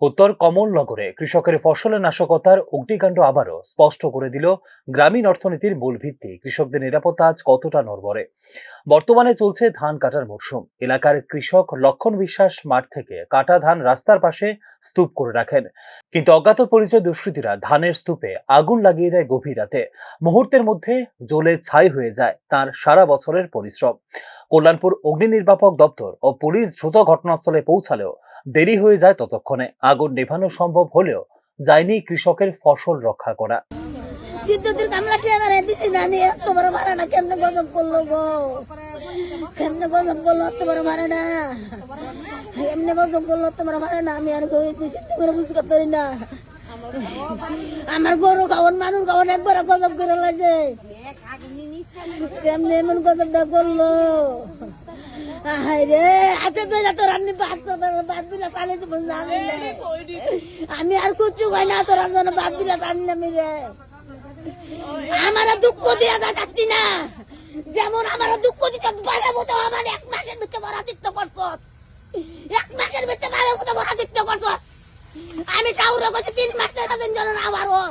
উত্তর কমলনগরে কৃষকের ফসলে নাশকতার অগ্নিকাণ্ড আবারও স্পষ্ট করে দিল গ্রামীণ অর্থনীতির মূল ভিত্তি। কৃষকদের নিরাপত্তা আজ কতটা নড়বড়ে? বর্তমানে চলছে ধান কাটার মরশুম। এলাকার কৃষক লক্ষণ বিশ্বাস মাঠ থেকে কাটা ধান রাস্তার পাশে স্তূপ করে রাখেন। কিন্তু অজ্ঞাত পরিচয় দুষ্কৃতীরা ধানের স্তূপে আগুন লাগিয়ে দেয় গভীর রাতে। মুহূর্তের মধ্যে জ্বলে ছাই হয়ে যায় তার সারা বছরের পরিশ্রম। কল্যাণপুর অগ্নি নির্বাপক দপ্তর ও পুলিশ দ্রুত ঘটনাস্থলে পৌঁছালেও দেরি হয়ে যায় ততক্ষণে। আগুন নেভানো সম্ভব হলেও যায়নি কৃষকের ফসল রক্ষা করা। কেমনে না? এমনি গজব না? আমি আর বুঝতে পারি না। আমার গরু খাওয়ান, মানুষ খাওয়ান, একবার গজব করে লাগে কেমনে এমন গজবটা করল? হাই রে আছে তো না তোর আন্নি বাদ বাদ বিলা আমি আমি আর কুচু খাই না তোর বাদ বিলা চালিলাম রে। আমার দুঃখ দিয়া যা যাচ্ছি না। যেমন আমার দুঃখ বাইরে মতো আমার এক মাসের ভিতরে পরাজিত করছ। এক মাসের ভিতরে বাইরে মতো পরাজিত করছ। আমি চাউর কাছে তিন মাস দিন জন আবারও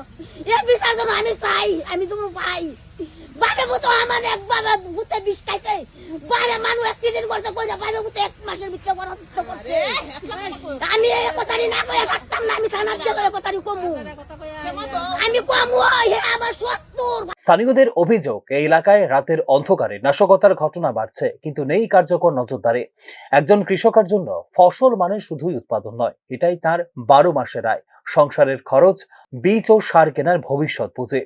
এ বিচার জন্য আমি চাই আমি তুমি পাই। আমার একবার ভূতে বিষ খাইছে। বাইরে মানুষ অ্যাক্সিডেন্ট করছে কইরা এক মাসের ভিতরে করছে। আমি এই কথাটি না কয়ে থাকতাম না আমি থানার যাবার কথাটি কমু। আমি কমু হে আমার সত্তর। স্থানীয়দের অভিযোগ এই এলাকায় রাতের অন্ধকারে নাশকতার ঘটনা বাড়ছে কিন্তু নেই কার্যকর নজরদারি। একজন কৃষকের জন্য ফসল মানে শুধুই উৎপাদন নয় এটাই তার বারো মাসের আয়। সংসারের খরচ বীজ ও সার কেনার ভবিষ্যৎ পুঁজি।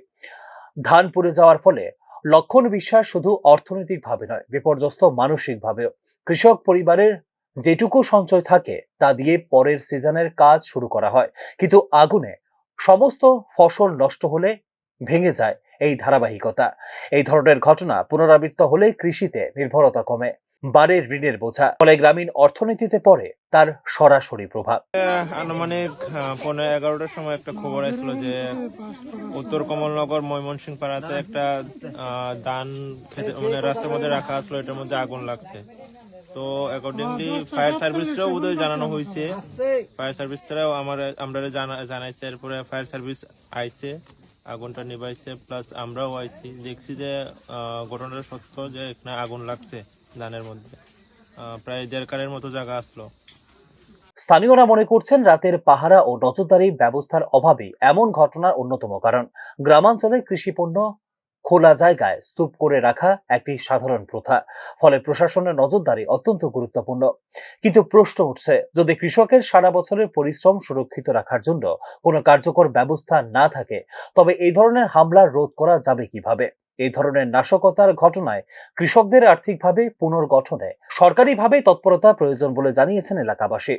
ধান পুড়ে যাওয়ার ফলে লক্ষণ বিশ্বাস শুধু অর্থনৈতিকভাবে নয়, বিপর্যস্ত মানসিকভাবেও। কৃষক পরিবারের যেটুকু সঞ্চয় থাকে, তা দিয়ে পরের সিজনের কাজ শুরু করা হয়। কিন্তু আগুনে সমস্ত ফসল নষ্ট হলে ভেঙে যায় এই ধারাবাহিকতা। এই ধরনের ঘটনা পুনরাবৃত্ত হলে কৃষিতে নির্ভরতা কমে। বাড়ে ঋণের বোঝা। ফলে গ্রামীণ অর্থনীতিতে পড়ে তার সরাসরি প্রভাব। আনুমানিক পনেরো এগারোটার সময় একটা খবর আসছিল যে উত্তর কমলনগর ময়মনসিং পাড়াতে একটা ধান খেতে মানে রাস্তার মধ্যে রাখা আসলো, এটার মধ্যে আগুন লাগছে। তো অ্যাকর্ডিংলি ফায়ার সার্ভিসরাও বোধহয় জানানো হয়েছে। ফায়ার সার্ভিসরাও আমার আমরা জানা- জানাইছে, এরপরে ফায়ার সার্ভিস আইছে, আগুনটা নিভাইছে প্লাস আমরাও আইছি। দেখছি যে ঘটনাটা সত্য যে এখানে আগুন লাগছে। ধানের মধ্যে। প্রায় দেড় কারের মতো জায়গা আসলো। স্থানীয়রা মনে করছেন রাতের পাহারা ও নজরদারি ব্যবস্থার অভাবে এমন ঘটনার অন্যতম কারণ। গ্রামাঞ্চলে কৃষিপণ্য খোলা জায়গায় স্তূপ করে রাখা একটি সাধারণ প্রথা। ফলে প্রশাসনের নজরদারি অত্যন্ত গুরুত্বপূর্ণ। কিন্তু প্রশ্ন উঠছে, যদি কৃষকের সারা বছরের পরিশ্রম সুরক্ষিত রাখার জন্য কোনো কার্যকর ব্যবস্থা না থাকে, তবে এই ধরনের হামলা রোধ করা যাবে কীভাবে? এই ধরনের নাশকতার ঘটনায় কৃষকদের আর্থিকভাবে পুনর্গঠনে, সরকারিভাবে তৎপরতা প্রয়োজন বলে জানিয়েছেন এলাকাবাসী।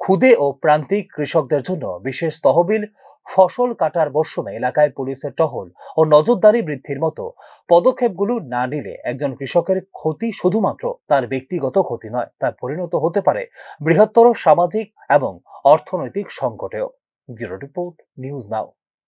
ক্ষুদে ও প্রান্তিক কৃষকদের জন্য বিশেষ তহবিল, ফসল কাটার মরশুমে এলাকায় পুলিশের টহল ও নজরদারি বৃদ্ধির মতো পদক্ষেপগুলো না নিলে একজন কৃষকের ক্ষতি শুধুমাত্র তার ব্যক্তিগত ক্ষতি নয় তা পরিণত হতে পারে বৃহত্তর সামাজিক এবং অর্থনৈতিক সংকটেও। Bureau report, news now.